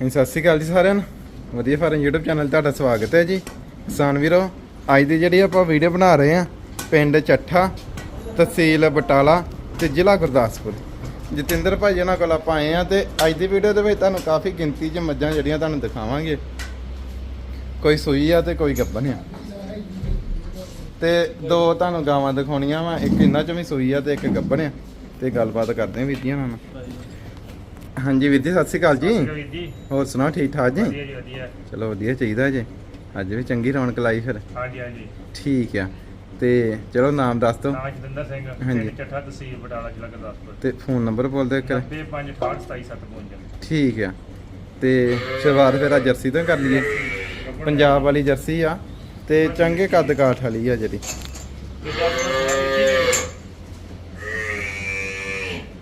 ਹਾਂਜੀ, ਸਤਿ ਸ਼੍ਰੀ ਅਕਾਲ ਜੀ ਸਾਰਿਆਂ ਨੂੰ। ਵਧੀਆ ਫਾਰਮ YouTube ਚੈਨਲ ਤੁਹਾਡਾ ਸਵਾਗਤ ਹੈ ਜੀ। ਕਿਸਾਨ ਵੀਰੋ ਅੱਜ ਦੀ ਜਿਹੜੀ ਆਪਾਂ ਵੀਡੀਓ ਬਣਾ ਰਹੇ ਆ ਪਿੰਡ ਚੱਠਾ ਤਹਿਸੀਲ ਬਟਾਲਾ ਤੇ ਜ਼ਿਲ੍ਹਾ ਗੁਰਦਾਸਪੁਰ। ਜਤਿੰਦਰ ਭਾਈ ਉਹਨਾਂ ਕੋਲ ਆਪਾਂ ਆਏ ਆ ਤੇ ਅੱਜ ਦੀ ਵੀਡੀਓ ਦੇ ਵਿੱਚ ਤੁਹਾਨੂੰ ਕਾਫੀ ਗਿਣਤੀ 'ਚ ਮੱਝਾਂ ਜਿਹੜੀਆਂ ਤੁਹਾਨੂੰ ਦਿਖਾਵਾਂਗੇ। ਕੋਈ ਸੂਈ ਆ ਤੇ ਕੋਈ ਗੱਭਣ ਆ। ਤੇ ਦੋ ਤੁਹਾਨੂੰ ਗਾਵਾਂ ਦਿਖਾਉਣੀਆਂ ਵਾ ਇੱਕ ਇਹਨਾਂ 'ਚ ਵੀ ਸੂਈ ਆ ਤੇ ਇੱਕ ਗੱਭਣ ਆ। ਤੇ ਗੱਲਬਾਤ ਕਰਦੇ ਆ ਵੀਰ ਨਾਲ। ਹਾਂਜੀ ਵੀਰ ਜੀ ਸਤਿ ਸ਼੍ਰੀ ਅਕਾਲ ਜੀ। ਵੀਰ ਜੀ। ਹੋਰ ਸੁਣਾਓ ਠੀਕ ਠਾਕ ਜੀ? ਵਧੀਆ ਜੀ ਵਧੀਆ। ਚਲੋ ਵਧੀਆ ਚਾਹੀਦਾ ਜੀ। ਅੱਜ ਵੀ ਚੰਗੀ ਰੌਣਕ ਲਾਈ ਫਿਰ। ਹਾਂਜੀ ਹਾਂਜੀ। ਠੀਕ ਆ। ਤੇ ਚਲੋ ਨਾਮ ਦੱਸ ਦਿਓ। ਨਾਮ ਜਤਿੰਦਰ ਸਿੰਘ ਹਾਂਜੀ। ਪਿੰਡ ਚੱਠਾ ਤਹਿਸੀਲ ਬਟਾਲਾ ਜ਼ਿਲ੍ਹਾ ਗੁਰਦਾਸਪੁਰ। ਤੇ ਫੋਨ ਨੰਬਰ ਬੋਲ ਦਿਓ ਇੱਕ 9568277755 ਠੀਕ ਆ। ਤੇ ਸ਼ੁਰੂਆਤ ਫਿਰ ਆ ਜਰਸੀ ਤੋਂ ਕਰ ਲਈਏ। ਪੰਜਾਬ ਵਾਲੀ ਜਰਸੀ ਆ। ਤੇ ਚੰਗੇ ਕੱਦ ਕਾਠ ਵਾਲੀ ਆ ਜਿਹੜੀ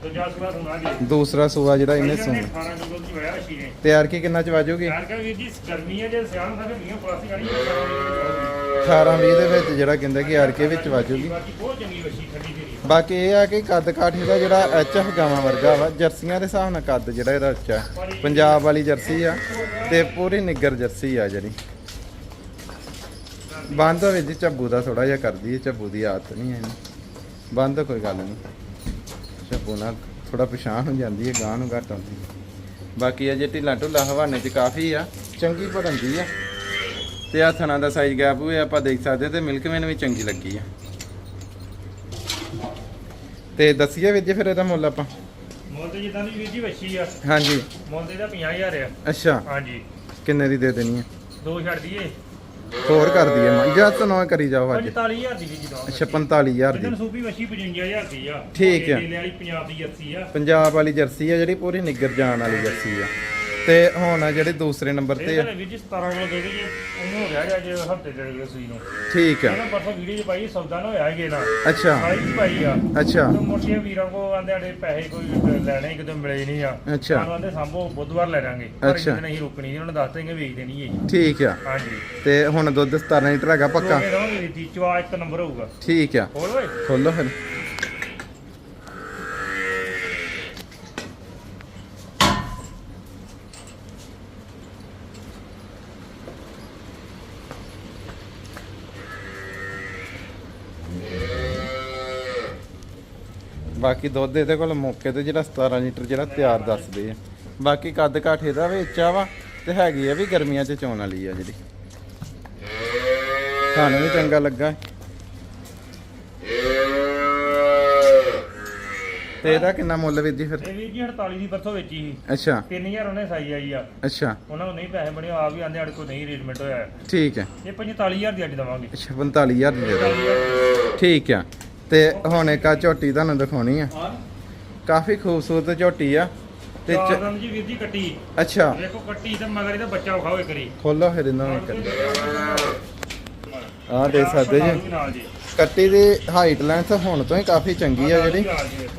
ਸੁਣਾ ਸੁਣਾ ਜੀ ਦੂਸਰਾ ਸੂਆ ਜਿਹੜਾ ਇਹਨੇ ਸੁਣ 18 ਕਿਲੋ ਦੀ ਹੋਇਆ ਅਸ਼ੀ ਨੇ। ਤਿਆਰ ਕੀ ਕਿੰਨਾ ਚ ਵਾਜੂਗੀ ਯਾਰ ਵੀਰ ਜੀ ਗਰਮੀ ਹੈ ਜੇ ਸਿਆਣ ਸਾਡੇ 20 ਪਲਾਸਟਿਕ ਵਾਲੀ 18 20 ਦੇ ਵਿੱਚ ਜਿਹੜਾ ਕਹਿੰਦਾ ਕਿ ਆਰ ਕੇ ਵਿੱਚ ਵਾਜੂਗੀ ਬਾਕੀ ਬਹੁਤ ਚੰਗੀ ਵਸ਼ੀ ਠੰਡੀ ਤੇਰੀ ਬਾਕੀ ਇਹ ਆ ਕਿ ਕੱਦ ਕਾਠ ਇਹਦਾ ਜਿਹੜਾ ਐਚ ਐਫ ਗਾਵਾਂ ਵਰਗਾ ਵਾ ਜਰਸੀਆਂ ਦੇ ਹਿਸਾਬ ਨਾਲ ਕੱਦ ਜਿਹੜਾ ਇਹਦਾ ਉੱਚਾ। ਪੰਜਾਬ ਵਾਲੀ ਜਰਸੀ ਆ ਤੇ ਪੂਰੀ ਨਿੱਗਰ ਜਰਸੀ ਆ ਜਿਹੜੀ। ਬੰਦ ਹੋਵੇ ਜੀ ਝੱਬੂ ਦਾ ਥੋੜਾ ਜਿਹਾ ਕਰਦੀ ਹੈ ਝੱਬੂ ਦੀ ਆਦਤ ਨਹੀਂ ਹੈ ਇਹਨੂੰ। ਬੰਦ ਕੋਈ ਗੱਲ ਨਹੀਂ। ਝੱਬੂ ਨਾਲ ਥੋੜਾ ਪਛਾਣ ਹੋ ਜਾਂਦੀ ਹੈ ਗਾਂ ਨੂੰ ਘੱਟ ਆਉਂਦੀ ਹੈ। ਬਾਕੀ ਅਜੇ ਢਿੱਲਾ ਢੁੱਲਾ ਹਵਾਨੇ ਚ ਕਾਫੀ ਆ ਚੰਗੀ ਭਰੰਦੀ ਆ। ਤੇ ਆ ਥਣਾ ਦਾ ਸਾਈਜ਼ ਗੈਪ ਹੋਏ ਆਪਾਂ ਦੇਖ ਸਕਦੇ ਤੇ ਮਿਲਕ ਮੈਨ ਵੀ ਚੰਗੀ ਲੱਗੀ ਆ। ਤੇ ਦੱਸੀਏ ਵੀਰ ਜੀ ਫਿਰ ਇਹਦਾ ਮੁੱਲ ਆਪਾਂ। ਮੁੱਲ ਤੇ ਜਿੱਦਾਂ ਦੀ ਵੀਰ ਜੀ ਵਸ਼ੀ ਆ। ਹਾਂਜੀ। ਮੁੱਲ ਤੇ ਦਾ 50000 ਆ। ਅੱਛਾ। ਹਾਂਜੀ। ਕਿੰਨੇ ਦੀ ਦੇ ਦੇਣੀ ਹੈ ਦੋ ਛੱਡ ਦਈਏ। ਹੋਰ ਕਰ ਦਈਏ ਮੈਂ। ਜਾਂ ਸੁਣਾ ਕਰੀ ਜਾਓ ਅੱਜ। 45000 ਦੀ ਜੀ ਦੋ ਅੱਛਾ 45000 ਇਹਨਾਂ ਦੀ। ਸੂਪੀ ਵਸ਼ੀ 55000 ਦੀ ਆ। ਠੀਕ ਆ। ਵਾਲੀ ਪੰਜਾਬ ਦੀ ਜਰਸੀ ਆ। ਪੰਜਾਬ ਵਾਲੀ ਜਰਸੀ ਆ ਜਿਹੜੀ ਪੂਰੀ ਨਿੱਗਰ ਜਾਣ ਵਾਲੀ ਜਰਸੀ ਆ। ਤੇ ਹੁਣ ਜਿਹੜੇ ਦੂਸਰੇ ਨੰਬਰ ਤੇ ਆ। ਤਾਂ ਵੀਰ ਜੀ 17 ਕਿਲੋ ਦੇ ਗਏ ਉਹਨੂੰ ਹੋ ਰਿਹਾ ਅੱਜ ਹਫ਼ਤੇ ਦੇ ਗਏ ਸੂਈ ਨੂੰ। ਠੀਕ ਆ। ਇਹਨਾਂ ਪਰਸੋਂ ਵੀਡੀਓ ਚ ਪਾਈ ਸੌਦਾ ਨਾ ਹੋਇਆ ਹੈਗੇ ਨਾ। ਅੱਛਾ। ਸਾਈ ਚ ਪਾਈ ਆ। ਅੱਛਾ। ਤੇ ਮੁਰਸ਼ੀਆਂ ਵੀਰਾਂ ਕੋ ਆਂਦੇ ਆੜੇ ਪੈਸੇ ਕੋਈ ਲੈਣੇ ਕਿਤੇ ਮਿਲੇ ਨਹੀਂ ਆ। ਅੱਛਾ। ਸਾਨੂੰ ਆਂਦੇ ਸੰਭੋ ਬੁੱਧਵਾਰ ਲੈ ਜਾਾਂਗੇ ਪਰ ਅੱਛਾ। ਇਹਨਾਂ ਨਹੀਂ ਰੁਕਣੀ ਨਹੀਂ ਉਹਨਾਂ ਦੱਸ ਦੇਂਗੇ ਵੇਚ ਦੇਣੀ ਹੈ ਜੀ। ਠੀਕ ਆ। ਹਾਂਜੀ। ਤੇ ਹੁਣ ਦੁੱਧ 17 ਲੀਟਰ ਹੈਗਾ ਪੱਕਾ? ਰੋਕੇ ਰਹਾਂਗੇ ਵੀਰ ਜੀ ਚਵਾ ਇੱਕ ਨੰਬਰ ਹੋਊਗਾ। ਠੀਕ ਆ। ਹੋਰ ਓਏ ਖੋਲੋ ਫਿਰ। ਬਾਕੀ ਦੁੱਧ ਇਹਦੇ ਕੋਲ ਮੌਕੇ ਤੇ ਜਿਹੜਾ 17 ਲੀਟਰ ਜਿਹੜਾ ਤਿਆਰ ਦੱਸਦੇ ਆ। ਬਾਕੀ ਕੱਦ ਕਾਠੇ ਦਾ ਵੇਚਾ ਵਾ ਤੇ ਹੈਗੀ ਆ ਵੀ ਗਰਮੀਆਂ 'ਚ ਚੋਣ ਵਾਲੀ ਆ ਜਿਹੜੀ। ਸਾਨੂੰ ਵੀ ਚੰਗਾ ਲੱਗਾ। ਤੇ ਇਹਦਾ ਕਿੰਨਾ ਮੁੱਲ ਵੀਰ ਜੀ ਫਿਰ? ਇਹ ਜੀ 48 ਦੀ ਪਰਸੋਂ ਵੇਚੀ ਸੀ। ਅੱਛਾ। 3000 ਉਹਨੇ ਸਾਈ ਆਈ ਆ। ਅੱਛਾ। ਉਹਨਾਂ ਨੂੰ ਨਹੀਂ ਪੈਸੇ ਬਣੇ ਆ ਵੀ ਆਂਦੇ ਆੜੇ ਕੋ ਨਹੀਂ ਅਰੇਂਜਮੈਂਟ ਹੋਇਆ। ਠੀਕ ਹੈ। ਇਹ 45000 ਦੀ ਅੱਜ ਦਵਾਂਗੇ। ਅੱਛਾ 45000 ਦੀ ਦੇ ਦਿਓ। ਠੀਕ ਆ ਤੇ ਹੁਣ ਇੱਕ ਆ ਝੋਟੀ ਤੁਹਾਨੂੰ ਦਿਖਾਉਣੀ ਆ। ਕਾਫੀ ਖੂਬਸੂਰਤ ਝੋਟੀ ਆ। ਤੇ ਚ- ਚਾਰ ਜੀ ਵੀਰ ਜੀ ਕੱਟੀ। ਅੱਛਾ। ਦੇਖੋ ਕੱਟੀ ਤੇ ਮਗਰ ਇਹਦਾ ਬੱਚਾ ਵਿਖਾਓ ਇੱਕ ਵਾਰੀ। ਖੋਲੋ ਫਿਰ ਇਹਨਾਂ ਨੂੰ ਆਹ ਦੇਖ ਸਕਦੇ ਜੀ। ਕੱਟੀ ਦੀ ਹਾਈਟ ਲੈਂਥ ਹੁਣ ਤੋਂ ਹੀ ਕਾਫੀ ਚੰਗੀ ਆ ਜਿਹੜੀ।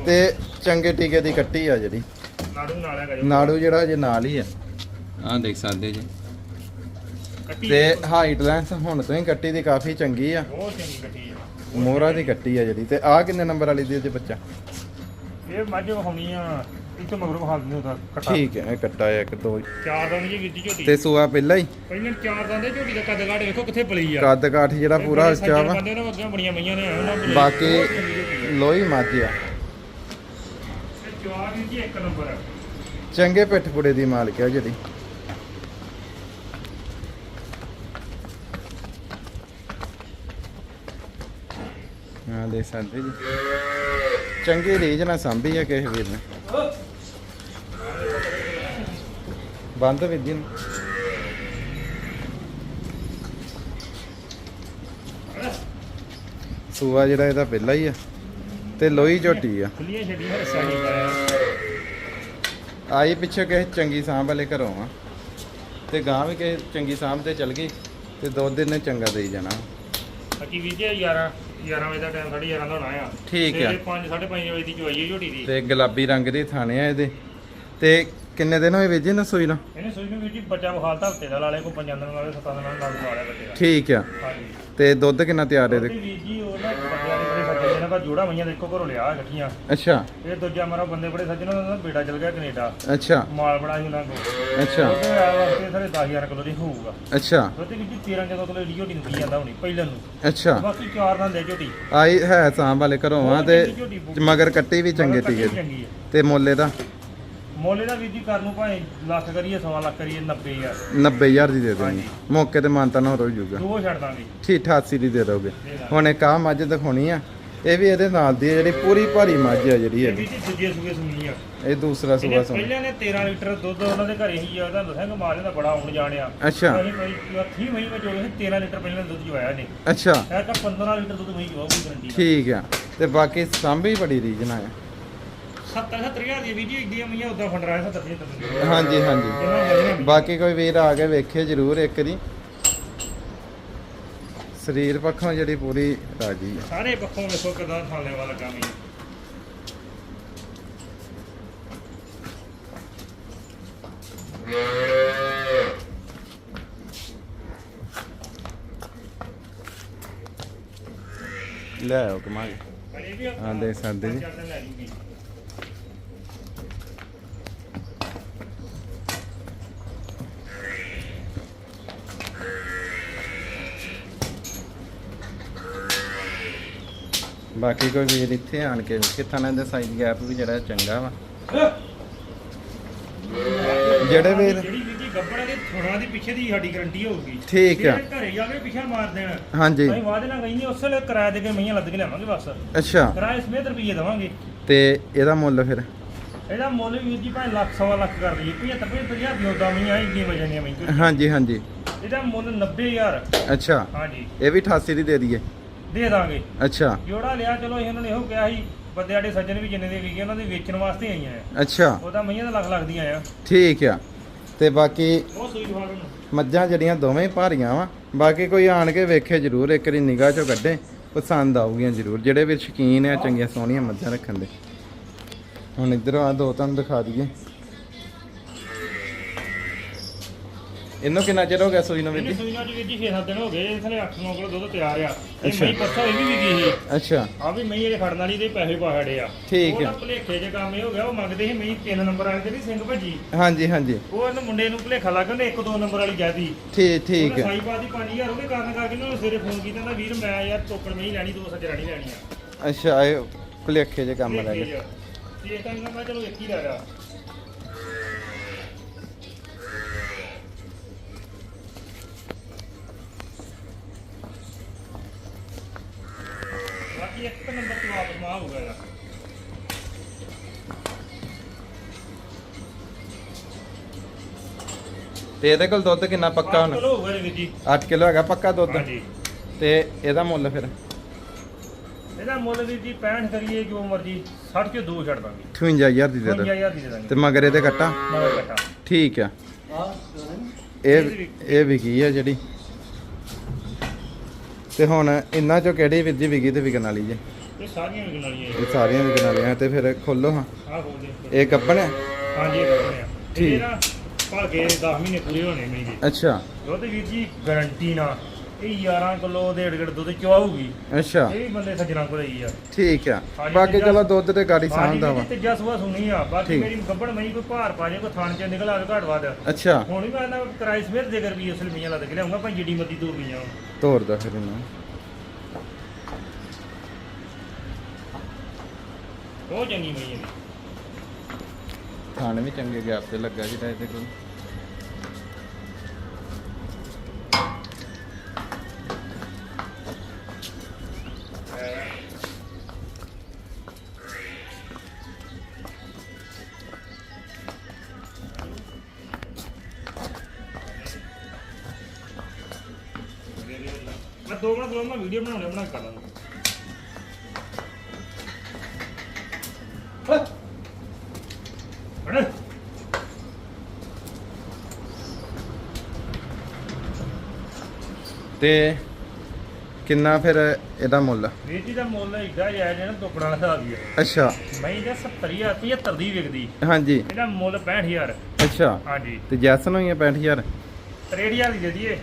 ਤੇ ਚੰਗੇ ਟੀਕੇ ਦੀ ਕੱਟੀ ਆ ਜਿਹੜੀ। ਨਾੜੂ ਨਾਲ ਹੈਗਾ ਨਾੜੂ ਜਿਹੜਾ ਜੇ ਨਾਲ ਹੀ ਆ। ਆਹ ਦੇਖ ਸਕਦੇ ਜੀ। ਤੇ ਹਾਈਟ ਲੈਂਥ ਹੁਣ ਤੋਂ ਹੀ ਕੱਟੀ ਦੀ ਕਾਫੀ ਚੰਗੀ ਆ। ਬਹੁਤ ਚੰਗੀ ਕੱਟੀ ਆ। ਮੋਹਰਾ ਦੀ ਕੱਟੀ ਆ ਜਿਹੜੀ ਤੇ ਆਹ ਕਿੰਨੇ ਨੰਬਰ ਵਾਲੀ ਦੀ ਤੇ ਬੱਚਾ? ਇਹ ਮੱਝ ਵਿਖਾਉਣੀ ਆ ਇੱਥੇ ਮਗਰੋਂ ਵਿਖਾ ਦਿੰਦੇ ਉਹਦਾ ਕੱਟਾ। ਠੀਕ ਹੈ ਇਹ ਕੱਟਾ ਆ ਇੱਕ ਦੋ। ਚਾਰ ਦੰਦ ਜੀ ਵੀਰ ਜੀ ਝੋਟੀ। ਤੇ ਸੂਆ ਪਹਿਲਾਂ ਹੀ? ਪਹਿਲਾਂ ਚਾਰ ਦੰਦ ਦੇ ਝੋਟੀ ਦਾ ਕੱਦ ਕਾਠ ਵੇਖੋ ਕਿੱਥੇ ਪਲੀ ਆ। ਕੱਦ ਕਾਠ ਜਿਹੜਾ ਪੂਰਾ ਇਹ ਬੜੇ ਉੱਚਾ ਸੱਜਣ ਵਾ ਬੰਦੇ ਨੇ ਅੱਗੇ ਬੜੀਆਂ ਮਈਆਂ ਨੇ ਉਹਨਾਂ ਕੋਲ ਬਾਕੀ ਆ। ਲੋਹੀ ਮੱਝ ਆ। ਜੀ ਇੱਕ ਨੰਬਰ ਆ। ਚੰਗੇ ਪਿੱਠ ਪੁੜੇ ਦੀ ਮਾਲਕ ਆ ਜਿਹੜੀ। ਹਾਂ ਦੇ ਸਕਦੇ ਜੀ। ਚੰਗੀ ਰੀਝ ਨਾਲ ਸੰਭੀ ਆ ਕਿਸੇ ਵੀਰ ਨੇ। ਬੰਦ ਜੀ ਨੂੰ। ਸੂਆ ਜਿਹੜਾ ਇਹਦਾ ਪਹਿਲਾ ਹੀ ਆ ਤੇ ਲੋਹੀ ਝੋਟੀ ਆ। ਖੁੱਲੀਆਂ ਛੱਡੀਆਂ ਰਸਾ ਨਹੀਂ ਪਾਇਆ ਆਈ ਪਿੱਛੇ ਕਿਸੇ ਚੰਗੀ ਸਾਂਭ ਵਾਲੇ ਘਰੋਂ ਆ। ਤੇ ਗਾਂ ਵੀ ਕਿਸੇ ਚੰਗੀ ਸਾਂਭ ਤੇ ਚਲ ਗਈ ਤੇ ਦੁੱਧ ਇਹਨੇ ਚੰਗਾ ਦੇਈ ਜਾਣਾ। ਬਾਕੀ ਵੀਰ ਜੀ 11 11 ਵਜੇ ਦਾ ਟਾਈਮ 11:30 ਦਾ ਹੋਣਾ ਆ। ਠੀਕ ਆ। 5 5:30 ਵਜੇ ਦੀ ਚਵਾਈ ਹੈ ਝੋਟੀ ਦੀ। ਤੇ ਗੁਲਾਬੀ ਰੰਗ ਦੇ ਥਾਣੇ ਆ ਇਹਦੇ। ਤੇ ਕਿੰਨੇ ਦਿਨ ਹੋਏ ਵੇਜੇ ਨਾ ਸੂਈ ਨਾ? ਇਹਨੇ ਸੋਈ ਨੂੰ ਵੀਰ ਜੀ ਬੱਚਾ ਵਿਖਾਲਤਾ ਹਫ਼ਤੇ ਦਾ ਲਾਲੇ ਕੋ ਪੰਜਾਂ ਦਿਨ ਵਾਲੇ ਸੱਤਾਂ ਦਿਨਾਂ ਨਾਲ ਨਾਲ ਵਾਲਿਆ ਬੱਚੇ ਦਾ। ਠੀਕ ਆ। ਹਾਂਜੀ। ਤੇ ਦੁੱਧ ਕਿੰਨਾ ਤਿਆਰ ਤੇ ਇਹਦੇ? ਵੀਰ ਜੀ ਉਹ ਨਾ ਬੱਚਿਆਂ ਦੇ ਬੜੇ ਸੱਜੇ ਨੇ ਨਾ ਆਪਾਂ ਜੋੜਾ ਮਈਆਂ ਦੇ ਇੱਕੋ ਘਰੋਂ ਲਿਆ ਇਕੱਠੀਆਂ। ਅੱਛਾ। ਇਹ ਦੂਜਾ ਮੇਰਾ ਬੰਦੇ ਬੜੇ ਸੱਜਣ ਉਹਨਾਂ ਦਾ ਬੇਟਾ ਚਲ ਗਿਆ ਕੈਨੇਡਾ। ਅੱਛਾ। ਮਾਲ ਬੜਾ ਸੀ ਉਹਨਾਂ ਕੋਲ। ਅੱਛਾ। ਉਹਦੇ ਆ ਵਾਸਤੇ ਸਾਰੇ 10000 ਕਿਲੋ ਦੀ ਹੋਊਗਾ। ਅੱਛਾ। ਉਹਦੇ ਵਿੱਚ 13 14 ਕਿਲੋ ਦੀ ਝੋਟੀ ਜਾਂਦਾ ਹੁਣੀ ਪਹਿਲਾਂ ਨੂੰ। ਅੱਛਾ। ਬਾਕੀ ਚਾਰ ਨਾਲ ਦੇ ਝੋਟੀ। ਆਈ ਹੈ ਸਾਂਭ ਵਾਲੇ ਘਰੋਂ ਆ ਤੇ ਮਗਰ ਕੱਟੀ ਵੀ ਚੰਗੇ ਟੀਕੇ ਤੇ ਮੁੱਲੇ ਦਾ ਮੋਲੇ ਦਾ ਵੀਰ ਜੀ ਕਰ ਨੂੰ ਭਾਵੇਂ ਲੱਖ ਕਰੀਏ ਸਵਾ ਲੱਖ ਕਰੀਏ 90000 90000 ਦੀ ਦੇ ਦੇਣੀ। ਮੌਕੇ ਤੇ ਮਾਨਤਾ ਨਾ ਹੋ ਜਾਊਗਾ ਦੋ ਛੱਡ ਦਾਂਗੇ। ਠੀਕ 88 ਦੀ ਦੇ ਦੋਗੇ। ਦੇ ਦਾਂਗੇ। ਹੁਣ ਇੱਕ ਆ ਮੱਝ ਦਿਖਾਉਣੀ ਆ। ਇਹ ਵੀ ਇਹਦੇ ਨਾਲ ਦੀ ਜਿਹੜੀ ਪੂਰੀ ਭਾਰੀ ਮੱਝ ਆ ਜਿਹੜੀ ਇਹ ਇਹ ਵੀ ਜੀ ਦੂਜੇ ਸੂਏ ਸੁਣੀ ਆ ਇਹ ਦੂਸਰਾ ਇਹਨੇ ਸੂਆ। ਸੁਣ ਪਹਿਲਾਂ ਨੇ 13 ਲੀਟਰ ਦੁੱਧ ਉਹਨਾਂ ਦੇ ਘਰੇ ਹੀ ਆ ਉਹਦਾ ਕਿ ਮਾਰੇ ਦਾ ਬੜਾ ਆਉਣ ਜਾਣਿਆ। ਅੱਛਾ। ਅਸੀਂ ਕੋਈ ਅੱਠੀ ਮਈ ਵਿੱਚ ਹੋਏ 13 ਲੀਟਰ ਪਹਿਲਾਂ ਦੁੱਧ ਚਵਾਇਆ ਨੇ ਅੱਛਾ। ਇਹ ਤਾਂ 15 ਲੀਟਰ ਦੁੱਧ ਮਈ ਚਵਾਉਗੀ ਗਰੰਟੀ ਠੀਕ ਆ। ਤੇ ਬਾਕੀ ਸਾਂਭੀ ਬੜੀ ਰੀਜਨ ਆ। 70 70000 ਦੀ ਵੀਡੀਓ ਇੱਡੀਆਂ ਮਈਆਂ ਉਦਾਂ ਫੰਡ ਰਹਾ 70 75 ਹਾਂਜੀ ਹਾਂਜੀ। ਬਾਕੀ ਕੋਈ ਵੀਰ ਆ ਕੇ ਵੇਖੇ ਜ਼ਰੂਰ ਇੱਕ ਦੀ। ਸਰੀਰ ਪੱਖੋਂ ਜਿਹੜੀ ਪੂਰੀ ਰਾਜੀ ਆ। ਸਾਰੇ ਪੱਖੋਂ ਵੇਖੋ ਕਿਦਾਂ ਥਾਲੇ ਵਾਲਾ ਕੰਮ ਹੈ ਲੈ ਆਓ ਕਮਾ ਕੇ। ਪਰ ਇਹ ਵੀ ਹਾਂ, ਦੇਖ ਸਕਦੇ ਜੀ। ਬਾਕੀ ਕੋਈ ਵੀਰ ਇੱਥੇ ਆਣ ਕੇ ਵੇਖੇ ਥਾਣੇ ਦੇ ਸਾਈਜ਼ ਗੈਪ ਵੀ ਜਿਹੜਾ ਚੰਗਾ ਵਾ। ਜਿਹੜੇ ਵੀਰ- ਜਿਹੜੀ ਜੀ ਗੱਬੜ ਦੇ ਥੋੜਾ ਦੀ ਪਿੱਛੇ ਦੀ ਸਾਡੀ ਗਰੰਟੀ ਹੋਊਗੀ। ਠੀਕ ਆ। ਘਰੇ ਜਾਵੇ ਪਿੱਛੇ ਮਾਰ ਦੇਣ। ਹਾਂਜੀ। ਅਸੀਂ ਨਾਲ ਗਈ ਨਹੀਂ ਉਸੇ ਵੇਲੇ ਕਿਰਾਇਆ ਦੇ ਕੇ ਮਈਆਂ ਲੱਦ ਕੇ ਲਿਆਵਾਂਗੇ ਬਸ। ਅੱਛਾ। ਕਿਰਾਏ ਸਮੇਤ ਰੁਪਈਏ ਦੇਵਾਂਗੇ। ਤੇ ਇਹਦਾ ਮੁੱਲ ਫਿਰ? ਇਹਦਾ ਮੁੱਲ ਵੀਰ ਜੀ ਭਾਵੇਂ ਲੱਖ ਸਵਾ ਲੱਖ ਕਰ ਦਈਏ 75 50 ਦੀ ਉਦਾਂ ਮਈਆਂ ਇੰਨੀਆਂ ਵਜਣੀਆਂ ਮਈਆਂ ਹਾਂਜੀ ਹਾਂਜੀ। ਇਹਦਾ ਮੁੱਲ 90000 ਅੱਛਾ। ਹਾਂਜੀ। ਇਹ ਵੀ 88 ਦੀ ਦੇ ਦਈਏ। ਦੇ ਦਾਂਗੇ। ਅੱਛਾ। ਜੋੜਾ ਲਿਆ ਚਲੋ ਇਹਨਾਂ ਨੇ ਇਹੋ ਕਿਹਾ ਸੀ ਬੰਦੇ ਸਾਡੇ ਸੱਜਣ ਵੀ ਜਿੰਨੇ ਦੇ ਵਿਕੇ ਉਹਨਾਂ ਦੇ ਵੇਚਣ ਵਾਸਤੇ ਆਈਆਂ ਆ। ਅੱਛਾ। ਉਹਦਾ ਮਈਆਂ ਦਾ ਲੱਖ ਲੱਖ ਦੀਆਂ ਆ। ਠੀਕ ਆ। ਤੇ ਬਾਕੀ ਬਹੁਤ ਸੂਈ ਜਵਾਬ ਨੂੰ। ਮੱਝਾਂ ਜਿਹੜੀਆਂ ਦੋਵੇਂ ਭਾਰੀਆਂ ਵਾ ਬਾਕੀ ਕੋਈ ਆਣ ਕੇ ਵੇਖੇ ਜ਼ਰੂਰ ਇੱਕ ਵਾਰੀ ਨਿਗਾਹ ਚੋਂ ਕੱਢੇ ਪਸੰਦ ਆਊਗੀਆਂ ਜ਼ਰੂਰ। ਜਿਹੜੇ ਵੀ ਸ਼ੌਕੀਨ ਆ ਚੰਗੀਆਂ ਸੋਹਣੀਆਂ ਮੱਝਾਂ ਰੱਖਣ ਦੇ। ਹੁਣ ਇੱਧਰ ਆ ਦੋ ਤੁਹਾਨੂੰ ਦਿਖਾ ਦਈਏ। ਇਹਨੂੰ ਕਿੰਨਾ ਚਿਰ ਹੋ ਗਿਆ ਸੂਈ ਨੂੰ ਵੀਰ ਇਹਨੇ ਜੀ ਸੂਈ ਨਾਲ ਜੀ ਵੀਰ ਜੀ 6-7 ਦਿਨ ਹੋ ਗਏ ਇਥੇ 8-9 ਕਿਲੋ ਦੁੱਧ ਤਿਆਰ ਆ। ਇਹ ਅੱਛਾ। ਮਈ ਪਰਸੋਂ ਇਹ ਵੀ ਵਿਕੀ ਸੀ। ਅੱਛਾ। ਆ ਵੀ ਮਈ ਇਹਦੇ ਖੜਨ ਵਾਲੀ ਦੇ ਪੈਸੇ ਪਾ ਆ। ਠੀਕ ਉਹ ਹੈ। ਨਾ ਭੁਲੇਖੇ ਜੇ ਕੰਮ ਇਹ ਹੋ ਗਿਆ ਉਹ ਮੰਗਦੇ ਸੀ ਮਈ 3 ਨੰਬਰ ਵਾਲੇ ਤੇ ਵੀ ਸਿੰਘ ਭੱਜੀ। ਹਾਂਜੀ ਹਾਂਜੀ। ਉਹ ਇਹਨੂੰ ਮੁੰਡੇ ਨੂੰ ਭੁਲੇਖਾ ਲੱਗ ਗਿਆ ਉਹਨੇ 1-2 ਨੰਬਰ ਵਾਲੀ ਕਹਿਤੀ ਠੀਕ ਠੀਕ ਉਹਨੇ ਹੈ। ਸਾਈ ਪਾਤੀ 5000 ਉਹਦੇ ਕਾਰਨ ਕਰਕੇ ਨਾ ਸਵੇਰੇ ਫੋਨ ਕੀਤਾ ਕਹਿੰਦਾ ਵੀਰ ਮੈਂ ਯਾਰ ਟੋਕਣ ਨਹੀਂ ਲੈਣੀ ਦੋ ਸੱਜਣਾ ਨਹੀਂ ਲੈਣੀ ਆ। ਅੱਛਾ ਇਹ ਭੁਲੇਖੇ ਜੇ ਕੰਮ ਤੇ ਇਹ ਤਾਂ ਮੈਂ ਚਲੋ ਇੱਕ ਹੀ ਲੈ ਲਿਆ ਇੱਕ ਨੰਬਰ ਤੋਂ ਵਾਪਸ ਮਾ ਹੋ ਗਿਆ ਤੇ ਇਹਦੇ ਕੋਲ ਦੁੱਧ ਕਿੰਨਾ ਪੱਕਾ ਹੁਣ? ਚਲੋ ਹੋ ਗਿਆ ਜੀ ਵੀਰ ਜੀ। 8 ਕਿਲੋ ਹੈਗਾ ਪੱਕਾ ਦੁੱਧ? ਹਾਂਜੀ। ਤੇ ਇਹਦਾ ਮੁੱਲ ਫਿਰ? ਇਹਦਾ ਮੁੱਲ ਵੀਰ ਜੀ 65 ਕਰੀਏ ਜੋ ਮਰਜ਼ੀ 60 ਚ ਦੋ ਛੱਡ ਦਾਂਗੇ। 58000 ਦੀ ਦੇ ਦੋ 55000 ਦੀ ਦੇ ਦਾਂਗੇ। ਤੇ ਮਗਰ ਇਹਦੇ ਕੱਟਾ? ਮਗਰ ਕੱਟਾ। ਠੀਕ ਆ। ਇਹ ਇਹ ਵਿਕੀ ਆ ਜਿਹੜੀ? ਤੇ ਹੁਣ ਇੰਨਾ ਚੋਂ ਕਿਹੜੀ ਵੀਰ ਜੀ ਵਿਕੀ ਤੇ ਵਿਕਣ ਵਾਲੀ ਜੇ? ਇਹ ਸਾਰੀਆਂ ਵਿਕਣ ਵਾਲੀਆਂ ਇਹ ਸਾਰੀਆਂ ਵਿਕਣ ਵਾਲੀਆਂ ਤੇ ਫਿਰ ਖੋਲੋ ਹਾਂ। ਆਹ ਹੋ ਇਹ ਕੱਪਣ ਹੈ? ਹਾਂਜੀ ਇਹ ਕੱਟਣੇ ਆ ਠੀਕ। ਕੇ 10 ਮਹੀਨੇ ਪੂਰੇ ਹੋਣੇ ਦੇ ਅੱਛਾ। ਦੁੱਧ ਵੀਰ ਜੀ ਗਾਰੰਟੀ ਨਾ ਇਹ 11 ਕਿਲੋ ਦੇ ਢੇੜ ਦੁੱਧ ਚਵਾਊਗੀ ਅੱਛਾ। ਇਹ ਵੀ ਬੰਦੇ ਸੱਜਣਾ ਕੋਲ ਹੀ ਆ। ਠੀਕ ਆ। ਹਾਂਜੀ, ਬਾਕੀ ਤੀਜਾ- ਚਲੋ ਦੁੱਧ ਤੇ ਗਾੜੀ ਸਾਂਭਦਾ ਵਾ। ਜੀ, ਤੀਜਾ ਸੁਆ ਸੁਣੀ ਆ। ਬਾਕੀ ਠੀਕ। ਮੇਰੀ ਗੱਬੜ ਮਈ ਕੋਈ ਭਾਰ ਪਾ ਜੇ ਕੋਈ ਥਾਣ ਚ ਨਿਕਲ ਆਵੇ ਘਾਟ ਵਾਦ ਅੱਛਾ। ਹੁਣ ਵੀ ਮੈਂ ਨਾ ਕਿਰਾਏ ਸਮੇਤ ਦੇ ਕਰ ਵੀ ਉਸ ਮੀਆਂ ਲੱਦ ਕੇ ਲਿਆਉਂਗਾ ਭਾਈ ਜਿੱਡੀ ਮੱਦੀ ਦੋ ਮੀਆਂ ਤੋਰਦਾ ਫਿਰ ਇਹਨੂੰ। ਬਹੁਤ ਚੰਗੀ ਮਈ ਹੈ ਥਾਣ ਵੀ ਚੰਗੇ ਗੈਪ ਤੇ ਲੱਗਾ ਜਿਹੜਾ ਇਹਦੇ ਕੋਲ। ਦੋ ਮਿੰਟ ਦੋ ਮੈਂ ਵੀਡੀਓ ਬਣਾਉਣੇ ਬਣਾ ਕੇ ਕਰ ਲਾਂਗਾ। ਤੇ ਕਿੰਨਾ ਫਿਰ ਇਹਦਾ ਮੁੱਲ? ਵੀਰ ਜੀ ਦਾ ਮੁੱਲ ਏਡਾ ਜਾਇਜ਼ ਹੈ ਨਾ ਟੋਕੜਾ ਵਾਲਾ ਹਿਸਾਬ ਹੀ ਹੈ ਅੱਛਾ। ਮੈਂ ਇਹਦਾ 70000 75 ਦੀ ਵਿਕਦੀ। ਹਾਂਜੀ। ਇਹਦਾ ਮੁੱਲ 65000 ਅੱਛਾ। ਹਾਂਜੀ। ਤੇ ਜੈਸਨ ਹੋਈਆਂ 65000 63000 ਦੀ ਦੇ ਦਈਏ।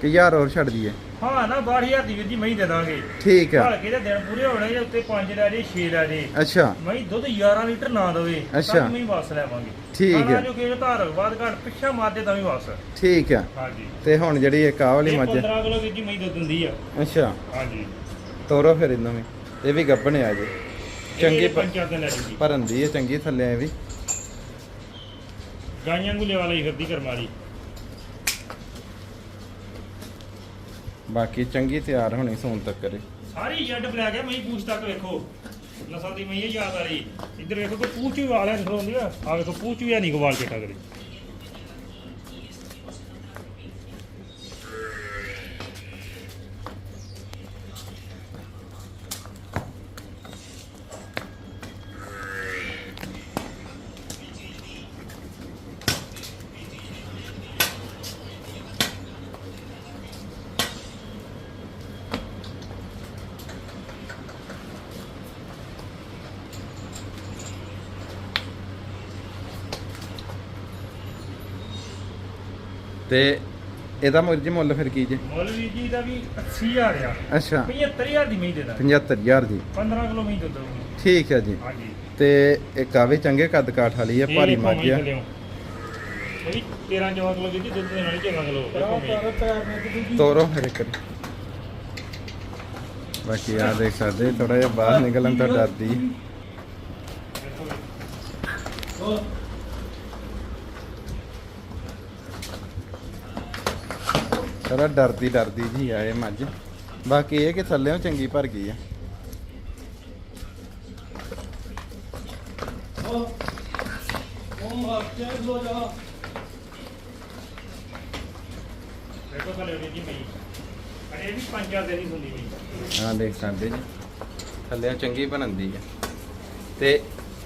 ਕਿ ਯਾਰ ਹੋਰ ਛੱਡ ਦਈਏ। ਹਾਂ ਨਾ 12000 ਦੀ ਵੀਰ ਜੀ ਮਹੀਂ ਦੇ ਦਾਂਗੇ। ਠੀਕ ਆ। ਹਲਕੇ ਦੇ ਦਿਨ ਪੂਰੇ ਹੋਣੇ ਜੇ ਉੱਤੇ 5 ਲੈ ਜੇ 6 ਲੈ ਜੇ। ਅੱਛਾ। ਮਹੀਂ ਦੁੱਧ 11 ਲੀਟਰ ਨਾ ਦਵੇ ਅੱਛਾ। ਮਹੀਂ ਵਾਪਸ ਲੈਵਾਂਗੇ। ਠੀਕ ਹੈ। ਖਾਣਾ ਜੋ ਕਿ ਧਾਰ ਬਾਅਦ ਘੱਟ ਪਿੱਛਾ ਮਾਰਦੇ ਤਾਂ ਵੀ ਵਾਪਸ। ਠੀਕ ਆ। ਹਾਂਜੀ। ਤੇ ਹੁਣ ਜਿਹੜੀ ਇੱਕ ਆਹ ਵਾਲੀ ਇਹ ਮੱਝ 15 ਕਿਲੋ ਵੀਰ ਜੀ ਮਹੀਂ ਦੁੱਧ ਦਿੰਦੀ ਆ। ਅੱਛਾ। ਹਾਂਜੀ। ਤੋਰੋ ਫਿਰ ਇਹਨਾਂ ਵੀ। ਇਹ ਵੀ ਗੱਭਣ ਆ ਜੀ। ਚੰਗੀ ਭਰਨ ਦੀ ਹੈ ਚੰਗੀ ਥੱਲੇ ਇਹ ਵੀ। ਗਾਈਆਂ ਗੁਲੇ ਵਾਲਾ ਫਿਰਦੀ ਕਰਮਾਰੀ। ਬਾਕੀ ਚੰਗੀ ਤਿਆਰ ਹੋਣੀ ਸੋਨ ਤੱਕ ਕਰੇ ਸਾਰੀ ਜੱਡ ਬਲੈਕ ਹੈ, ਮਹੀਂ ਪੂਛ ਤੱਕ ਵੇਖੋ। ਨਸਲ ਦੀ ਮਹੀਂ ਹੈ ਯਾਦ ਆ ਰਹੀ ਇੱਧਰ ਵੇਖੋ, ਕੋਈ ਪੂਛ ਵੀ ਵਾਲਿਆ ਨਸਲ ਹੁੰਦੀ ਆ। ਆ ਵੇਖੋ, ਪੂਛ ਵੀ ਹੈ ਨਹੀਂ ਗਵਾਲ ਚੇਟਾ ਕਰੇ। ਤੇ ਇਹਦਾ ਮੁਰਜੀ ਮੁੱਲ ਫਿਰ ਕੀ ਜੇ? ਮੌਲਵੀ ਜੀ ਦਾ ਵੀ 80000 ਆ। ਅੱਛਾ। 75000 ਦੀ ਮਹੀਂ ਦੇ ਦਾਂ 75000 ਦੀ। 15 ਕਿਲੋ ਮਹੀਂ ਦੁੱਧ ਦਊਗੀ ਠੀਕ ਹੈ ਜੀ। ਹਾਂਜੀ। ਤੇ ਇੱਕ ਆਵੇ ਚੰਗੇ ਕੱਦ ਕਾਠ ਵਾਲੀ ਹੈ ਇਹ ਭਾਰੀ ਮੱਝ ਆ। ਥੱਲਿਓਂ। ਇਹ ਵੀ 13 14 ਕਿਲੋ ਦੀ ਦੁੱਧ ਦੇ ਨਾਲ ਹੀ ਚੰਗਾ ਕਿਲੋ ਵੇਖੋ ਮਹੀਂ। ਤੋਰੋ ਫਿਰ ਇੱਕ ਵਾਰੀ। ਬਾਕੀ ਆ ਦੇਖ ਸਕਦੇ ਥੋੜਾ ਜਿਹਾ ਬਾਹਰ ਨਿਕਲਣ ਤੋਂ ਡਰਦੀ। ਵੇਖੋ ਡਰਦੀ ਡਰਦੀ ਜੀ ਆਏ ਮੱਝ। ਬਾਕੀ ਇਹ ਕਿ ਥੱਲੇੋਂ ਚੰਗੀ ਭਰ ਗਈ ਆ। ਵੇਖੋ ਥੱਲੇ ਵੀਰ ਜੀ ਮਹੀਂ ਅਰੇ ਵੀ 5000 ਦੇ ਨਹੀਂ ਹੁੰਦੀ ਮਹੀਂ ਹਾਂ, ਦੇਖ ਸਕਦੇ ਜੀ। ਥੱਲੇੋਂ ਚੰਗੀ ਬਣਦੀ ਆ। ਤੇ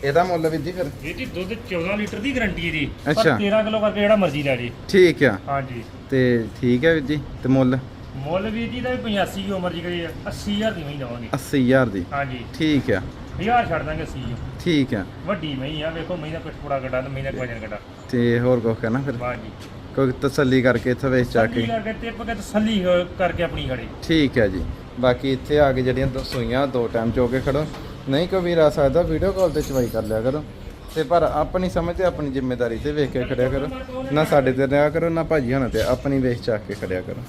ਇਹਦਾ ਮੁੱਲ ਵੀ ਜੀ ਫਿਰ। ਵੀਰ ਜੀ ਦੁੱਧ 14 ਲੀਟਰ ਦੀ ਗਾਰੰਟੀ ਦੀ ਪਰ ਅੱਛਾ। 13 ਕਿਲੋ ਕਰਕੇ ਜਿਹੜਾ ਮਰਜ਼ੀ ਲੈ ਜੇ। ਠੀਕ ਆ। ਹਾਂਜੀ। ਤੇ ਠੀਕ ਹੈ ਵੀਰ ਜੀ ਤੇ ਮੁੱਲ? ਮੁੱਲ ਵੀਰ ਜੀ ਦਾ ਵੀ 85 ਜੋ ਮਰਜ਼ੀ ਕਰੀ 80000 ਦੀ ਮਹੀਂ ਦਵਾਂਗੇ 80000 ਦੀ। ਹਾਂਜੀ। ਠੀਕ ਆ। 1000 ਛੱਡ ਦਾਂਗੇ 80 ਜੋ ਠੀਕ ਆ। ਵੱਡੀ ਮਹੀਂ ਆ ਵੇਖੋ ਮਹੀਂ ਦਾ ਪਿੱਠਪੂੜਾ ਕੱਢਾ ਤੇ ਮਹੀਂ ਦਾ ਵਜਨ ਕੱਢਾ। ਤੇ ਹੋਰ ਕੁਛ ਕਹਿਣਾ ਫਿਰ? ਬਾਜੀ ਕੋਈ ਤਸੱਲੀ ਕਰਕੇ ਇੱਥੇ ਵੇਚ ਚਾ ਤਸੱਲੀ ਕੇ ਕਰਕੇ ਟਿੱਪ ਕੇ ਤਸੱਲੀ ਹੋ- ਕਰਕੇ ਆਪਣੀ ਖੜੀ। ਠੀਕ ਹੈ ਜੀ। ਬਾਕੀ ਇੱਥੇ ਆ ਕੇ ਜਿਹੜੀਆਂ ਦੋ ਸੂਈਆਂ ਦੋ ਟਾਈਮ ਚੋ ਕੇ ਖੜੋ। ਨਹੀਂ ਕੋਈ ਵੀਰ ਆ ਸਕਦਾ ਵੀਡੀਓ ਕਾਲ ਤੇ ਚਵਾਈ ਕਰ ਲਿਆ ਕਰੋ। ਤੇ ਪਰ ਆਪਣੀ ਸਮਝ ਤੇ ਆਪਣੀ ਜ਼ਿੰਮੇਵਾਰੀ ਤੇ ਵੇਖ ਕੇ ਖੜਿਆ ਕਰੋ। ਨਾ ਸਾਡੇ ਤੇ ਰਿਹਾ ਕਰੋ, ਨਾ ਭਾਜੀ ਹੋਣਾ ਤੇ ਆਪਣੀ ਵੇਖ ਚੱਕ ਕੇ ਖੜਿਆ ਕਰੋ।